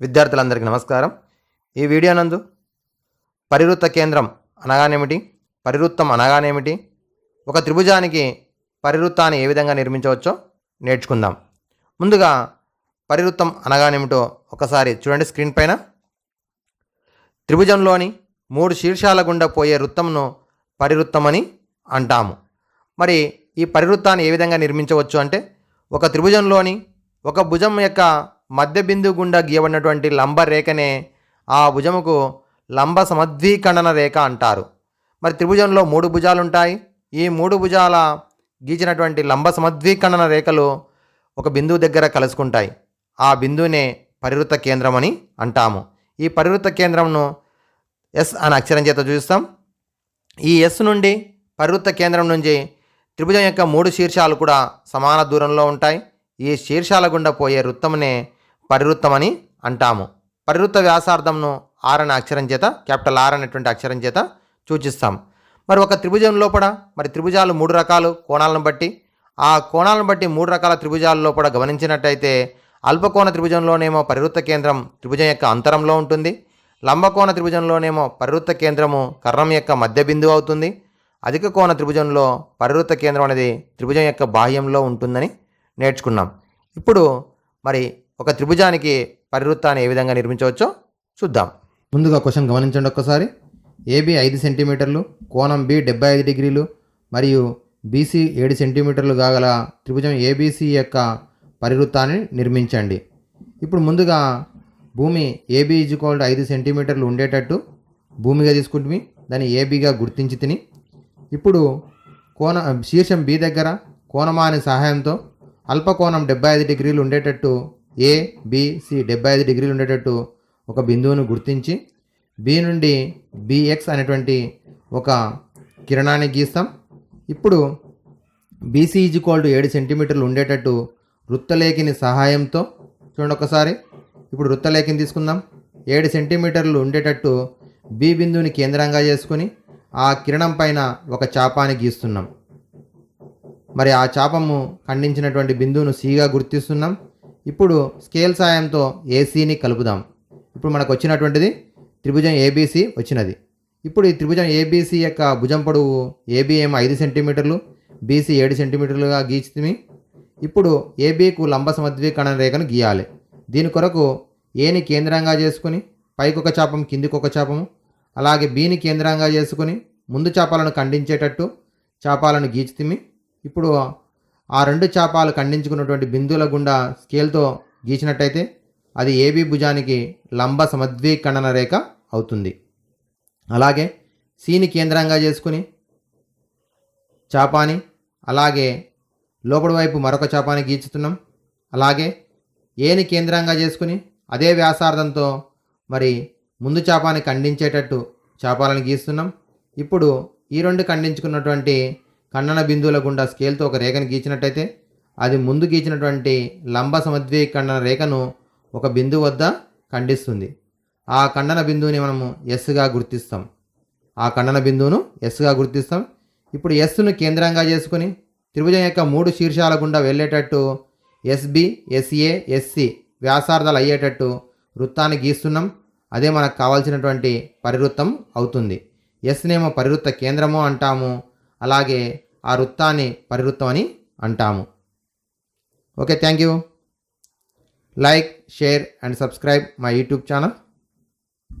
విద్యార్థులందరికీ నమస్కారం. ఈ వీడియో నందు పరివృత్త కేంద్రం అనగానేమిటి? పరివృత్తం అనగానేమిటి? ఒక త్రిభుజానికి పరివృత్తాన్ని ఏ విధంగా నిర్మించవచ్చో నేర్చుకుందాం. ముందుగా పరివృత్తం అనగానేమిటో ఒకసారి చూడండి స్క్రీన్ పైన. త్రిభుజంలోని మూడు శీర్షాల గుండా పోయే వృత్తంను పరివృత్తమని అంటాము. మరి ఈ పరివృత్తాన్ని ఏ విధంగా నిర్మించవచ్చు అంటే ఒక త్రిభుజంలోని ఒక భుజం యొక్క మధ్య బిందువు గుండా గీయబడినటువంటి లంబ రేఖనే ఆ భుజముకు లంబ సమద్వీఖండన రేఖ అంటారు. మరి త్రిభుజంలో మూడు భుజాలు ఉంటాయి ఈ మూడు భుజాల గీచినటువంటి లంబ సమద్వీఖండన రేఖలు ఒక బిందువు దగ్గర కలుసుకుంటాయి. ఆ బిందువునే పరివృత్త కేంద్రం అని అంటాము. ఈ పరివృత్త కేంద్రంను ఎస్ అనే అక్షరం చేత చూస్తాం. ఈ ఎస్ నుండి పరివృత్త కేంద్రం నుంచి త్రిభుజం యొక్క మూడు శీర్షాలు కూడా సమాన దూరంలో ఉంటాయి. ఈ శీర్షాల గుండా పోయే వృత్తంనే పరివృత్తమని అంటాము. పరివృత్త వ్యాసార్థంను ఆర్ అనే అక్షరం చేత క్యాపిటల్ ఆర్ అనేటువంటి అక్షరం చేత సూచిస్తాం. మరి ఒక త్రిభుజం లోపల మరి త్రిభుజాలు మూడు రకాలు కోణాలను బట్టి. ఆ కోణాలను బట్టి మూడు రకాల త్రిభుజాల లోపల గమనించినట్టయితే అల్పకోణ త్రిభుజంలోనేమో పరివృత్త కేంద్రం త్రిభుజం యొక్క అంతరంలో ఉంటుంది. లంబకోణ త్రిభుజంలోనేమో పరివృత్త కేంద్రము కర్ణం యొక్క మధ్య బిందువు అవుతుంది. అధిక కోణ త్రిభుజంలో పరివృత్త కేంద్రం అనేది త్రిభుజం యొక్క బాహ్యంలో ఉంటుందని నేర్చుకున్నాం. ఇప్పుడు మరి ఒక త్రిభుజానికి పరివృత్తాన్ని ఏ విధంగా నిర్మించవచ్చో చూద్దాం. ముందుగా క్వశ్చన్ గమనించండి ఒక్కసారి. ఏబి ఐదు సెంటీమీటర్లు కోణం బి డెబ్బై ఐదు డిగ్రీలు మరియు బీసీ ఏడు సెంటీమీటర్లు కాగల త్రిభుజం ఏబీసీ యొక్క పరివృత్తాన్ని నిర్మించండి. ఇప్పుడు ముందుగా భూమి ఏబీ ఈజ్వల్ ఐదు సెంటీమీటర్లు ఉండేటట్టు భూమిగా తీసుకుంటుమి దాన్ని ఏబీగా గుర్తించి తిని. ఇప్పుడు కోణ శీర్షం బి దగ్గర కోణమాని సహాయంతో అల్పకోణం డెబ్బై ఐదు డిగ్రీలు ఉండేటట్టు ఏ బిసి డెబ్బై ఐదు డిగ్రీలు ఉండేటట్టు ఒక బిందువును గుర్తించి బి నుండి బిఎక్స్ అనేటువంటి ఒక కిరణాన్ని గీస్తాం. ఇప్పుడు బీసీ ఈజ్ ఈక్వల్ టు ఏడు సెంటీమీటర్లు ఉండేటట్టు వృత్తలేఖిని సహాయంతో చూడండి ఒకసారి. ఇప్పుడు వృత్తలేఖిని తీసుకుందాం. ఏడు సెంటీమీటర్లు ఉండేటట్టు బి బిందువుని కేంద్రంగా చేసుకుని ఆ కిరణం పైన ఒక చాపాన్ని గీస్తున్నాం. మరి ఆ చాపము ఖండించినటువంటి బిందువును సిగా గుర్తిస్తున్నాం. ఇప్పుడు స్కేల్ సాయంతో ఏసీని కలుపుదాం. ఇప్పుడు మనకు వచ్చినటువంటిది త్రిభుజం ఏబీసీ వచ్చినది. ఇప్పుడు ఈ త్రిభుజం ఏబీసీ యొక్క భుజం పొడవు ఏబీ ఏమో ఐదు సెంటీమీటర్లు బీసీ ఏడు సెంటీమీటర్లుగా గీచితిమి. ఇప్పుడు ఏబీకు లంబ సమద్వీకరణ రేఖను గీయాలి. దీని కొరకు ఏని కేంద్రంగా చేసుకుని పైకి ఒక చాపం కిందికి ఒక చాపము అలాగే బీని కేంద్రంగా చేసుకుని ముందు చాపాలను ఖండించేటట్టు చాపాలను గీచుతిమి. ఇప్పుడు ఆ రెండు చాపాలు ఖండించుకున్నటువంటి బిందువుల గుండా స్కేల్తో గీచినట్టయితే అది ఏబీ భుజానికి లంబ సమద్వీకరణ రేఖ అవుతుంది. అలాగే సీని కేంద్రంగా చేసుకుని చాపాని అలాగే లోపడి వైపు మరొక చాపాని గీచుతున్నాం. అలాగే ఏని కేంద్రంగా చేసుకుని అదే వ్యాసార్థంతో మరి ముందు చాపాన్ని ఖండించేటట్టు చాపాలను గీస్తున్నాం. ఇప్పుడు ఈ రెండు ఖండించుకున్నటువంటి ఖండన బిందువుల గుండా స్కేల్తో ఒక రేఖను గీచినట్టయితే అది ముందు గీచినటువంటి లంబ సమద్వీకరణ రేఖను ఒక బిందువు వద్ద ఖండిస్తుంది. ఆ ఖండన బిందువుని మనము ఎస్గా గుర్తిస్తాం. ఆ ఖండన బిందువును ఎస్గా గుర్తిస్తాం. ఇప్పుడు ఎస్ను కేంద్రంగా చేసుకుని త్రిభుజం యొక్క మూడు శీర్షాల గుండా వెళ్ళేటట్టు ఎస్బి ఎస్ఏ ఎస్సి వ్యాసార్థాలు అయ్యేటట్టు వృత్తాన్ని గీస్తున్నాం. అదే మనకు కావాల్సినటువంటి పరివృత్తం అవుతుంది. ఎస్నేమో పరివృత్త కేంద్రము అంటాము. అలాగే ఆ వృత్తాన్ని పరివృత్తం అని అంటాము. Okay thank you. Like share and subscribe my YouTube channel.